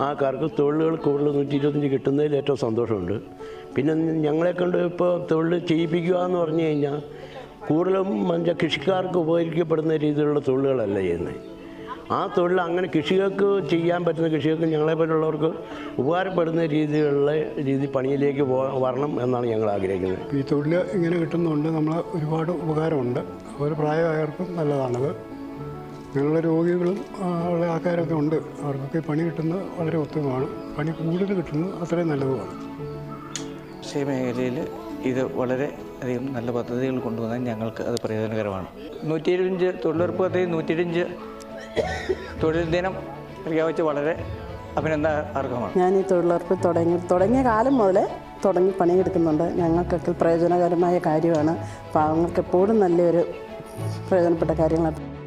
ആൾക്കാർക്ക് തൊഴിലുകൾ കൂടുതൽ നൂറ്റി ഇരുപത്തഞ്ച് കിട്ടുന്നതിൽ ഏറ്റവും സന്തോഷമുണ്ട്. പിന്നെ ഞങ്ങളെ കൊണ്ട് ഇപ്പോൾ തൊഴിൽ ചെയ്യിപ്പിക്കുക എന്ന് പറഞ്ഞു കഴിഞ്ഞാൽ കൂടുതലും മറ്റേ കൃഷിക്കാർക്ക് ഉപകരിക്കപ്പെടുന്ന രീതിയിലുള്ള തൊഴിലുകളല്ല ചെയ്യുന്നത്. ആ തൊഴിൽ അങ്ങനെ കൃഷികൾക്ക് ചെയ്യാൻ പറ്റുന്ന കൃഷികൾക്ക് ഞങ്ങളെ പോലുള്ളവർക്ക് ഉപകാരപ്പെടുന്ന രീതിയിലുള്ള രീതി പണിയിലേക്ക് പോ വരണം എന്നാണ് ഞങ്ങൾ ആഗ്രഹിക്കുന്നത്. ഈ തൊഴിൽ ഇങ്ങനെ കിട്ടുന്നതുകൊണ്ട് നമ്മൾ ഒരുപാട് ഉപകാരമുണ്ട്. ഒരു പ്രായമായവർക്കും നല്ലതാണത്. ഞങ്ങളുടെ രോഗികളും ഉള്ള ആൾക്കാരൊക്കെ ഉണ്ട്. അവർക്കൊക്കെ പണി കിട്ടുന്നത് വളരെ ഉത്തമമാണ്. പണി കൂടുതൽ കിട്ടുന്നത് അത്രയും നല്ലതുമാണ്. കാർഷിക മേഖലയിൽ ഇത് വളരെ അധികം നല്ല പദ്ധതികൾ കൊണ്ടുവന്നാൽ ഞങ്ങൾക്ക് അത് പ്രയോജനകരമാണ്. നൂറ്റി ഇരുപഞ്ച് തൊഴിലുറപ്പ് പദ്ധതി നൂറ്റി ഇരുപഞ്ച് തൊഴിൽ ദിനം പ്രഖ്യാപിച്ച് വളരെ അഭിനന്ദനാർഹമാണ് ഞാൻ ഈ തൊഴിലുറപ്പ് തുടങ്ങി തുടങ്ങിയ കാലം മുതലേ തുടങ്ങി പണിയെടുക്കുന്നുണ്ട്. ഞങ്ങൾക്കൊക്കെ പ്രയോജനകരമായ കാര്യമാണ്. പാവങ്ങൾക്ക് എപ്പോഴും നല്ലൊരു പ്രയോജനപ്പെട്ട കാര്യങ്ങളാണ്.